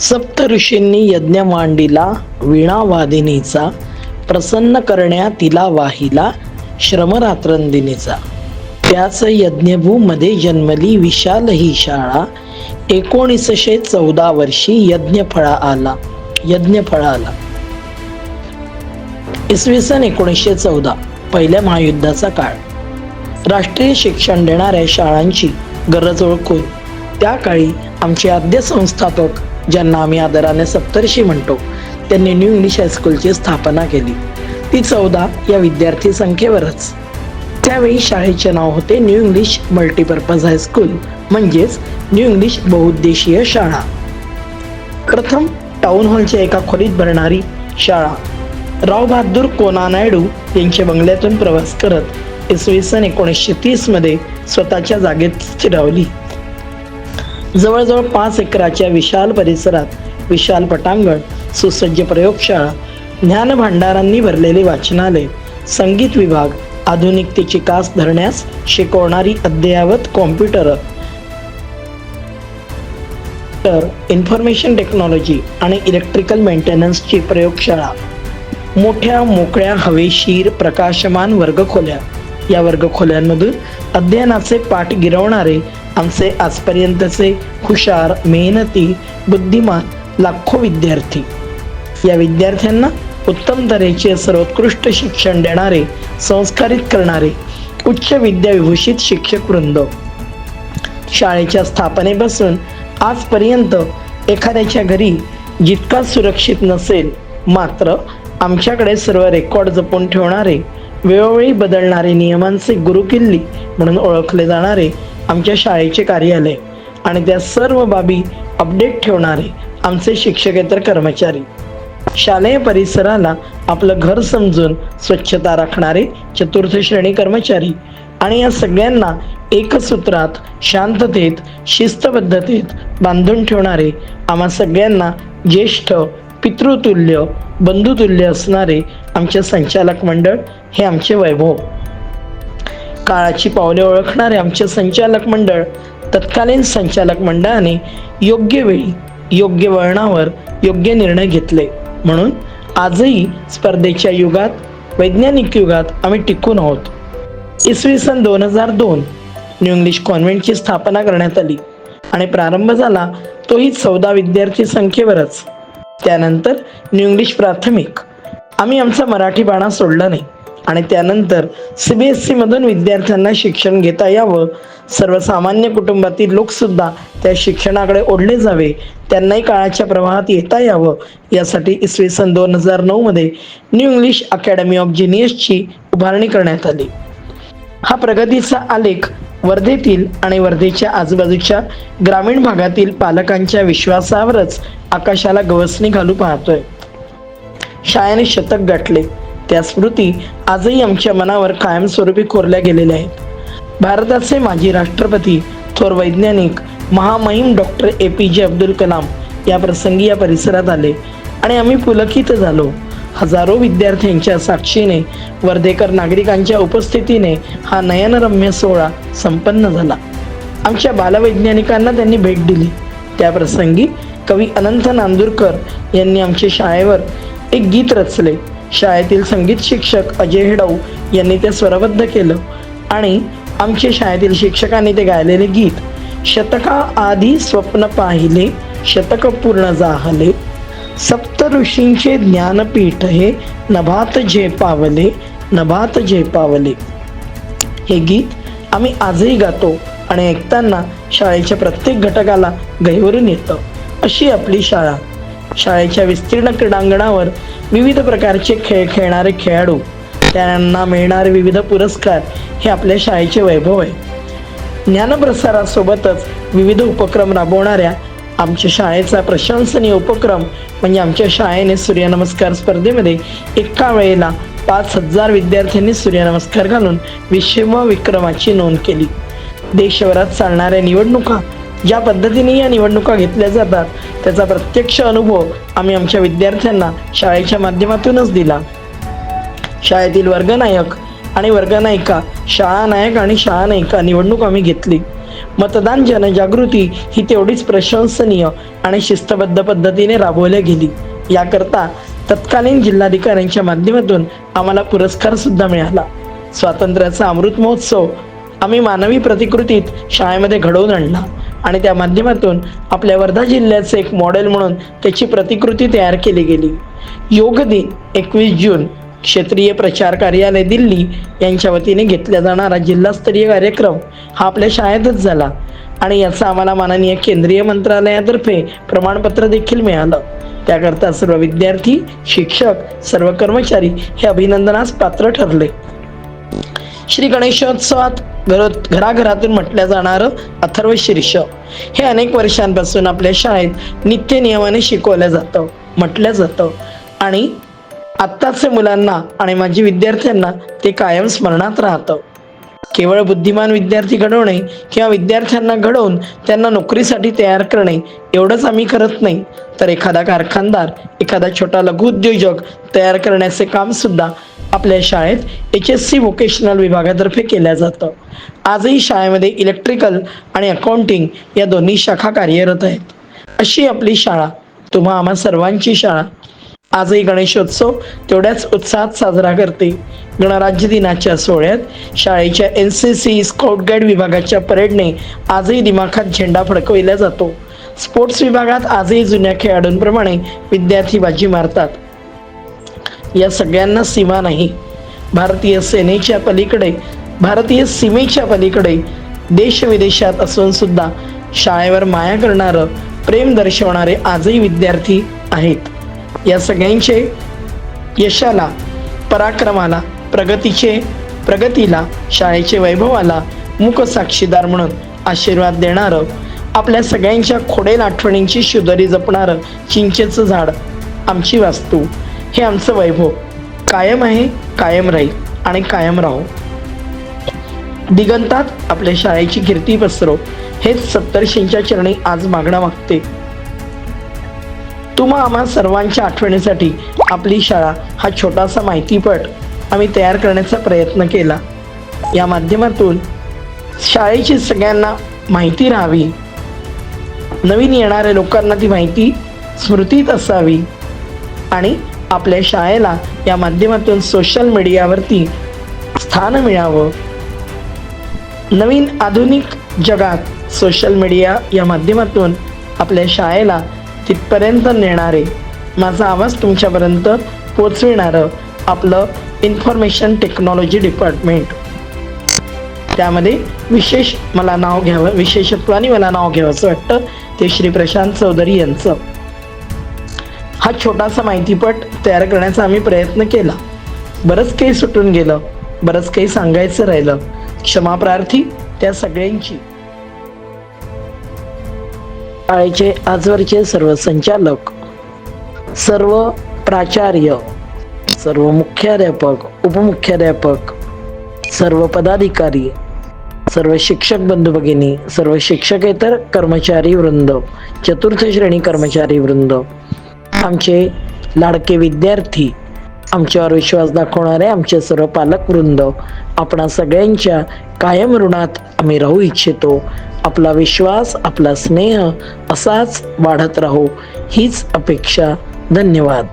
सप्त ऋषींनी यज्ञ मांडिला प्रसन्न करण्या तिला वाहिला श्रमरात्रंदिनीचा. त्याच यज्ञभूमध्ये जन्मली विशाल ही शाळा. एकोणीसशे चौदा वर्षी यज्ञफळा आला. यज्ञफळा आला इसवी सन एकोणीसशे चौदा पहिल्या महायुद्धाचा काळ. राष्ट्रीय शिक्षण देणाऱ्या शाळांची गरज ओळखून त्या काळी आमचे आद्य संस्थापक ज्यांना आम्ही आदराने सप्तर्षी म्हणतो त्यांनी न्यू इंग्लिश हायस्कूलची स्थापना केली. ती चौदा या विद्यार्थी संख्येवरच. त्यावेळी शाळेचे नाव होते new English multipurpose high school म्हणजेच न्यू इंग्लिश बहुउद्देशीय शाळा. प्रथम टाउन हॉलच्या एका खोलीत भरणारी शाळा. राव बहादूर कोना नायडू यांच्या बंगल्यातून प्रवास करत इसवी सन एकोणीसशे तीसमध्ये स्वतःच्या जागेत स्थिरावली. जवळजवळ पाच एकराच्या विशाल परिसरात विशाल पटांगण सुसज्ज प्रयोगशाळा ज्ञान भांडारांनी भरलेले वाचनालय संगीत विभाग आधुनिकतेची कास धरण्यास शिकवणारी अद्ययावत कॉम्प्युटर. तर इन्फॉर्मेशन टेक्नॉलॉजी आणि इलेक्ट्रिकल मेंटेनन्सची प्रयोगशाळा. मोठ्या मोकळ्या हवेशीर प्रकाशमान वर्गखोल्या. या वर्गखोल्यांमधून अध्ययनाचे पाठ गिरवणारे आमचे आजपर्यंतचे हुशार मेहनती बुद्धिमान लाखो विद्यार्थी. या विद्यार्थ्यांना उत्तम तऱ्हेचे सर्वोत्कृष्ट शिक्षण देणारे संस्कारित करणारे उच्च विद्याविभूषित शिक्षक वृंद. शाळेच्या स्थापनेपासून आजपर्यंत एखाद्याच्या घरी जितका सुरक्षित नसेल मात्र आमच्याकडे सर्व रेकॉर्ड जपून ठेवणारे वेळोवेळी बदलणारे नियमांचे गुरुकिल्ली म्हणून ओळखले जाणारे आमच्या शाळेचे कार्यालय आणि त्या सर्व बाबी अपडेट ठेवणारे आमचे शिक्षकेतर कर्मचारी. शालेय परिसराला आपलं घर समजून स्वच्छता राखणारे चतुर्थ श्रेणी कर्मचारी आणि या सगळ्यांना एकसूत्रात शांततेत शिस्तबद्धतेत बांधून ठेवणारे आम्हा सगळ्यांना ज्येष्ठ पितृतुल्य बंधुतुल्य असणारे आमचे संचालक मंडळ हे आमचे वैभव. काळाची पावले ओळखणारे आमचे संचालक मंडळ तत्कालीन संचालक मंडळाने योग्य वेळी योग्य वळणावर योग्य निर्णय घेतले. म्हणून आजही स्पर्धेच्या युगात वैज्ञानिक युगात आम्ही टिकून आहोत. इसवी सन दोन हजार दोन न्यू इंग्लिश कॉन्व्हेंटची स्थापना करण्यात आली आणि प्रारंभ झाला तोही चौदा विद्यार्थी संख्येवरच. त्यानंतर न्यू इंग्लिश प्राथमिक. आम्ही आमचा मराठी बाणा सोडला नाही. आणि त्यानंतर सी बी एस सीमधून विद्यार्थ्यांना शिक्षण घेता यावं. सर्वसामान्य कुटुंबातील लोकसुद्धा त्या शिक्षणाकडे ओढले जावे. त्यांनाही काळाच्या प्रवाहात येता यावं. यासाठी इसवी सन दोन हजार नऊमध्ये न्यू इंग्लिश अकॅडमी ऑफ जिनियसची उभारणी करण्यात आली. हा प्रगतीचा आलेख वर्धेतील आणि वर्धेच्या आजूबाजूच्या ग्रामीण भागातील पालकांच्या विश्वासावरच आकाशाला गवसणी घालू पाहतोय. शाळेने शतक गाठले. त्या स्मृती आजही आमच्या मनावर कायमस्वरूपी कोरल्या गेलेल्या आहेत. भारताचे माजी राष्ट्रपती थोर वैज्ञानिक महामहिम डॉक्टर ए पी जे अब्दुल कलाम या प्रसंगी या परिसरात आले आणि आम्ही पुलकित झालो. हजारो विद्यार्थ्यांच्या साक्षीने वर्धेकर नागरिकांच्या उपस्थितीने हा नयनरम्य सोहळा संपन्न झाला. आमच्या बालवैज्ञानिकांना त्यांनी भेट दिली. त्या प्रसंगी कवी अनंत नांदूरकर यांनी आमच्या शाळेवर एक गीत रचले. शाळेतील संगीत शिक्षक अजय हेडाऊ यांनी ते स्वरबद्ध केलं आणि आमच्या शाळेतील शिक्षकांनी ते गायलेले गीत शतका आधी स्वप्न पाहिले शतक पूर्ण जाहले सप्त ऋषींचे ज्ञानपीठ हे नभात जे पावले नभात जे पावले. हे गीत आम्ही आजही गातो आणि ऐकताना शाळेच्या प्रत्येक घटकाला गहिवरून येतं अशी आपली शाळा. शाळेच्या विस्तीर्ण क्रीडांगणावर विविध प्रकारचे खेळ खेळणारे खेळाडू त्यांना मिळणारे विविध पुरस्कार हे आपल्या शाळेचे वैभव आहे. ज्ञानप्रसारासोबतच विविध उपक्रम राबवणाऱ्या आमच्या शाळेचा प्रशंसनीय उपक्रम म्हणजे आमच्या शाळेने सूर्यनमस्कार स्पर्धेमध्ये एका वेळेला पाच हजार विद्यार्थ्यांनी सूर्यनमस्कार घालून विश्व विक्रमाची नोंद केली. देशभरात चालणाऱ्या निवडणुका ज्या पद्धतीने या निवडणुका घेतल्या जातात त्याचा प्रत्यक्ष अनुभव आम्ही आमच्या विद्यार्थ्यांना शाळेच्या माध्यमातूनच दिला. शाळेतील वर्गनायक आणि वर्गनायिका शाळा नायक आणि शाळा नायिका निवडणूक आम्ही घेतली. मतदान जनजागृती ही तेवढीच प्रशंसनीय आणि शिस्तबद्ध पद्धतीने राबवल्या गेली. याकरता तत्कालीन जिल्हाधिकाऱ्यांच्या माध्यमातून आम्हाला पुरस्कार सुद्धा मिळाला. स्वातंत्र्याचा अमृत महोत्सव आम्ही मानवी प्रतिकृतीत शाळेमध्ये घडवून आणला. आणि त्या माध्यमातून आपल्या वर्धा जिल्ह्याचे एक मॉडेल म्हणून त्याची प्रतिकृती तयार केली गेली. योग दिन एकवीस जून क्षेत्रीय प्रचार कार्यालय दिल्ली यांच्या वतीने घेतला जाणारा जिल्हास्तरीय कार्यक्रम हा आपल्या शाळेतच झाला आणि याचा आम्हाला माननीय केंद्रीय मंत्रालयातर्फे प्रमाणपत्र देखील मिळालं. त्याकरता सर्व विद्यार्थी शिक्षक सर्व कर्मचारी हे अभिनंदनास पात्र ठरले. श्री गणेशोत्सवात घर घराघरातून म्हटलं जाणारं अथर्व शीर्ष. हे अनेक वर्षांपासून आपल्या शाळेत नित्य नियमाने शिकवलं जातं म्हटलं जातं. आणि आत्ताच्या मुलांना आणि माझी विद्यार्थ्यांना ते कायम स्मरणात राहतं. केवळ बुद्धिमान विद्यार्थी घडवणे किंवा विद्यार्थ्यांना घडवून त्यांना नोकरीसाठी तयार करणे एवढंच आम्ही करत नाही. तर एखादा कारखानदार एखादा छोटा लघुउद्योजक तयार करण्याचे काम सुद्धा आपल्या शाळेत एच एस सी व्होकेशनल विभागातर्फे केलं जातं. आजही शाळेमध्ये इलेक्ट्रिकल आणि अकाउंटिंग या दोन्ही शाखा कार्यरत आहेत. अशी आपली शाळा तुम्हा आम्हा सर्वांची शाळा. आजही गणेशोत्सव तेवढ्याच उत्साहात साजरा करते. गणराज्य दिनाच्या सोहळ्यात शाळेच्या N C C scout guide विभागाच्या परेडने आजही दिमाखात झेंडा फडकविला जातो. स्पोर्ट्स विभागात आजही जुन्या खेळाडूंप्रमाणे विद्यार्थी बाजी मारतात. या सगळ्यांना सीमा नाही. भारतीय सेनेच्या पलीकडे भारतीय सीमेच्या पलीकडे देशविदेशात असून सुद्धा शाळेवर माया करणारं प्रेम दर्शवणारे आजही विद्यार्थी आहेत. या सगळ्यांचे यशाला पराक्रमाला प्रगतीचे प्रगतीला शाळेचे वैभवाला मुखसाक्षीदार म्हणून आशीर्वाद देणारं आपल्या सगळ्यांच्या खोडेल आठवणींची शुदरी जपणारं चिंचेचं झाड आमची वास्तू. हे आमचं वैभव. कायम आहे कायम राहील आणि कायम राहू. दिगंतात आपल्या शाळेची कीर्ती पसरव हेच सप्तर्षींच्या चरणी आज मागणं मागते. तुम्हा आम्हा सर्वांच्या आठवणीसाठी आपली शाळा हा छोटासा माहितीपट आम्ही तयार करण्याचा प्रयत्न केला. या माध्यमातून शाळेची सगळ्यांना माहिती राहावी. नवीन येणाऱ्या लोकांना ती माहिती स्मृतीत असावी आणि आपल्या शाळेला या माध्यमातून सोशल मीडियावरती स्थान मिळावं. नवीन आधुनिक जगात सोशल मीडिया या माध्यमातून आपल्या शाळेला तिथपर्यंत नेणारे माझा आवाज तुमच्यापर्यंत पोचविणारं आपलं इन्फॉर्मेशन टेक्नॉलॉजी डिपार्टमेंट त्यामध्ये विशेष मला नाव घ्यावं विशेषत्वाने मला नाव घ्यावं असं वाटतं. ते श्री प्रशांत चौधरी यांचं. हा छोटासा माहितीपट तयार करण्याचा आम्ही प्रयत्न केला. बरंच काही सुटून गेलं बरंच काही सांगायचं राहिलं. क्षमा प्रार्थी त्या सगळ्यांची. शाळेचे आजवरचे सर्व संचालक सर्व प्राचार्य सर्व मुख्याध्यापक उपमुख्याध्यापक सर्व पदाधिकारी सर्व शिक्षक बंधू भगिनी सर्व शिक्षकेतर कर्मचारी वृंद चतुर्थ श्रेणी कर्मचारी वृंद आमचे लाडके विद्यार्थी आमच्यावर विश्वास दाखवणारे आमचे सर्व पालक वृंद आपणा सगळ्यांच्या कायम ऋणात आम्ही राहू इच्छितो. आपला विश्वास आपला स्नेह असाच वाढत राहू हीच अपेक्षा. धन्यवाद.